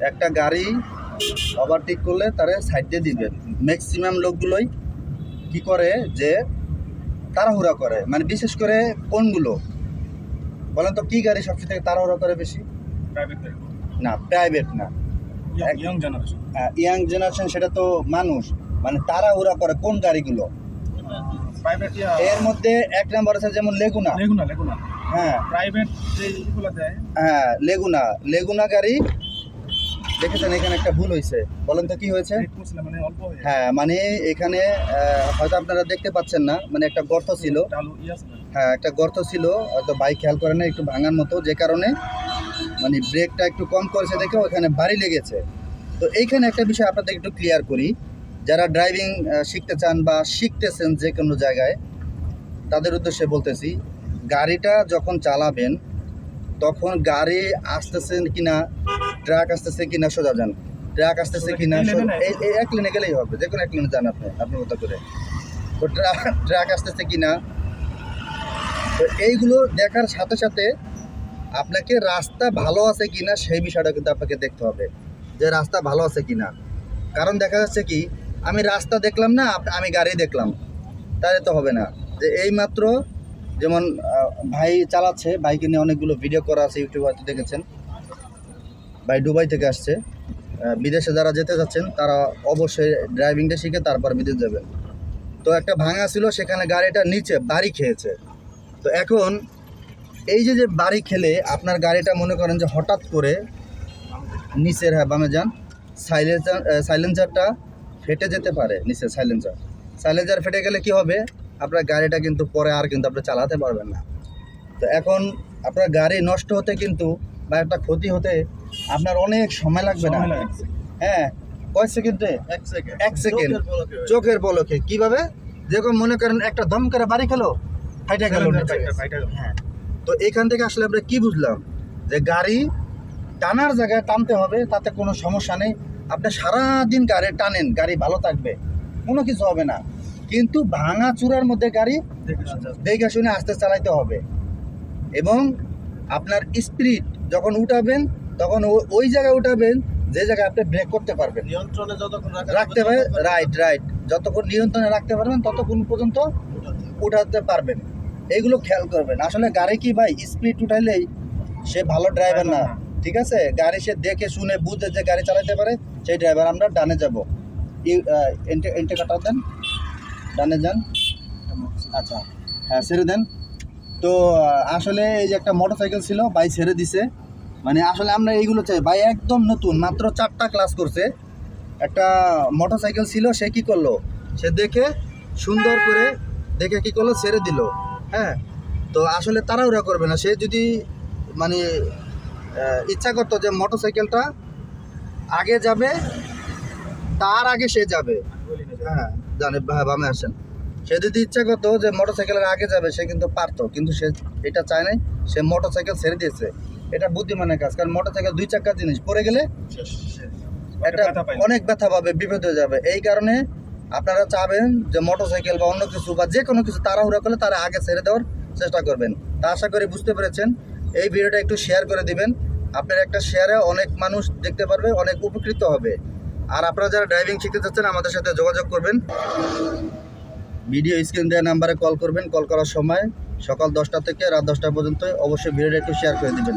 একটা গাড়ি ওভারটেক করলে তারে সাইড দিয়ে দিবেন। ম্যাক্সিমাম লোকগুলোই কি করে যে তাড়াহুড়া করে? মানে বিশেষ করে কোনগুলো? বলেন তো কি গাড়ি সবচেয়ে থেকে তাড়াহুড়া করে বেশি? প্রাইভেট না প্রাইভেট না। ইয়াং জেনারেশন ইয়াং জেনারেশন সেটা তো মানুষ। মানে তাড়াহুড়া করে কোন গাড়িগুলো? প্রাইভেট এর মধ্যে এক নম্বর আছে যেমন লেগুনা লেগুনা লেগুনা হ্যাঁ। প্রাইভেট যে ইগুলো দেয় হ্যাঁ লেগুনা লেগুনা গাড়ি দেখেছেন এখানে একটা ভুল হয়েছে। বলেন তো কি হয়েছে? মানে হয়ে মানে এখানে হয়তো আপনারা দেখতে পাচ্ছেন না মানে একটা গর্ত ছিল। হ্যাঁ একটা গর্ত ছিল হয়তো বাইক খেয়াল করে না একটু ভাঙার মতো যে কারণে মানে ব্রেকটা একটু কম করেছে দেখে ওখানে বাড়ি লেগেছে। তো এইখানে একটা বিষয় আপনাদের একটু ক্লিয়ার করি। যারা ড্রাইভিং শিখতে চান বা শিখতেছেন যে কোনো জায়গায় তাদের উদ্দেশ্যে বলতেছি গাড়িটা যখন চালাবেন তখন গাড়ি আসতেছে কিনা ট্রাক আসতেছে কিনা সোজা যান। ট্রাক আসতেছে কি? এই এই এক লেনে গেলেই হবে যে কোনো এক লেনে যান আপনি আপনার মতো করে। তো ট্রাক ট্রাক আসতেছে কিনা? তো এইগুলো দেখার সাথে সাথে আপনাকে রাস্তা ভালো আছে কি না সেই বিষয়টা কিন্তু আপনাকে দেখতে হবে যে রাস্তা ভালো আছে কি না কারণ দেখা যাচ্ছে কি আমি রাস্তা দেখলাম না আমি গাড়ি দেখলাম। তাহলে তো হবে না। যে এইমাত্র যেমন ভাই চালাচ্ছে বাইকে নিয়ে অনেকগুলো ভিডিও করা আছে ইউটিউবে হয়তো দেখেছেন। ভাই দুবাই থেকে আসছে। বিদেশে যারা যেতে যাচ্ছেন, তারা অবশ্যই ড্রাইভিংটা শিখে তারপর বিদেশ যাবে। তো একটা ভাঙা ছিল, সেখানে গাড়িটা নিচে বাড়ি খেয়েছে। তো এখন এই যে যে বাড়ি খেলে আপনার গাড়িটা মনে করেন যে হঠাৎ করে নিচের হ্যাঁ বামে যান সাইলেন্সার সাইলেন্সারটা ফেটে যেতে পারে, নিচের সাইলেন্সার সাইলেন্সার ফেটে গেলে কি হবে? আপনার গাড়িটা কিন্তু পরে আর কিন্তু আপনি চালাতে পারবেন না। তো এখন আপনার গাড়ি নষ্ট হতে কিন্তু বা একটা ক্ষতি হতে আপনার অনেক সময় লাগবে না। হ্যাঁ কয় সেকেন্ডে এক সেকেন্ড চোখের পলকে। কীভাবে? যেরকম মনে করেন একটা দম করে বাড়ি খেলো ফাইটা গেল। হ্যাঁ। তো এখান থেকে আসলে আমরা কি বুঝলাম? যে গাড়ি টানার জায়গায় টানতে হবে তাতে কোনো সমস্যা নেই। আপনি সারাদিন গাড়ি টানেন গাড়ি ভালো থাকবে। কোনো কিছু হবে না। কিন্তু ভাঙা চূড়ার মধ্যে গাড়ি দেখে শুনে আস্তে চালাইতে হবে। এবং আপনার স্পিড যখন উঠাবেন তখন ওই জায়গায় উঠাবেন যে জায়গায় আপনি ব্রেক করতে পারবেন। নিয়ন্ত্রণে যতক্ষণ রাখতে পারে রাইট রাইট যতক্ষণ নিয়ন্ত্রণে রাখতে পারবেন ততক্ষণ পর্যন্ত উঠাতে পারবেন। এইগুলো খেয়াল করবেন। আসলে গাড়ি কি ভাই স্পিড উঠাইলেই সে ভালো ড্রাইভার না। ঠিক আছে? গাড়ি সে দেখে শুনে বুঝে যে গাড়ি চালাতে পারে সেই ড্রাইভার আমরা ডানে যাব। এন্টে কাটা দেন। ডানে যান। আচ্ছা। হ্যাঁ ছেড়ে দেন। তো আসলে এই যে একটা মোটরসাইকেল ছিল ভাই ছেড়ে দিছে। মানে আসলে আমরা এইগুলো চাই। ভাই একদম নতুন, মাত্র চারটা ক্লাস করছে। একটা মোটরসাইকেল ছিল, সে কি করল? সে দেখে সুন্দর করে দেখে কি করল? ছেড়ে দিল। হ্যাঁ? তো আসলে তাড়াহুড়া করবে না। সে যদি মানে ইচ্ছা করতো যে মোটরসাইকেলটা আগে যাবে, তার আগে সে যাবে। হ্যাঁ জানে বা- বামে আসেন। সে যদি ইচ্ছা করতো যে মোটরসাইকেলের আগে যাবে, সে কিন্তু পারতো। কিন্তু সে এটা চায় নাই, সে মোটরসাইকেল ছেড়ে দিয়েছে। এটা বুদ্ধিমানের কাজ কারণ মোটর সাইকেল দুই চাকার জিনিস পড়ে গেলে এটা অনেক ব্যথা পাবে বিপদ হয়ে যাবে। এই কারণে আপনারা চাবেন যে মোটর সাইকেল বা অন্য কিছু বা যে কোনো কিছু তাড়াহুড়া করলে তারা আগে ছেড়ে দেওয়ার চেষ্টা করবেন। তা আশা করি বুঝতে পেরেছেন। এই ভিডিওটা একটু শেয়ার করে দিবেন। আপনার একটা শেয়ারে অনেক মানুষ দেখতে পারবে অনেক উপকৃত হবে। আর আপনারা যারা ড্রাইভিং শিখতে চাচ্ছেন আমাদের সাথে যোগাযোগ করবেন। ভিডিও স্ক্রিন দেওয়া নাম্বারে কল করবেন। কল করার সময় সকাল দশটা থেকে রাত দশটা পর্যন্ত অবশ্যই ভিডিওটা একটু শেয়ার করে দিবেন।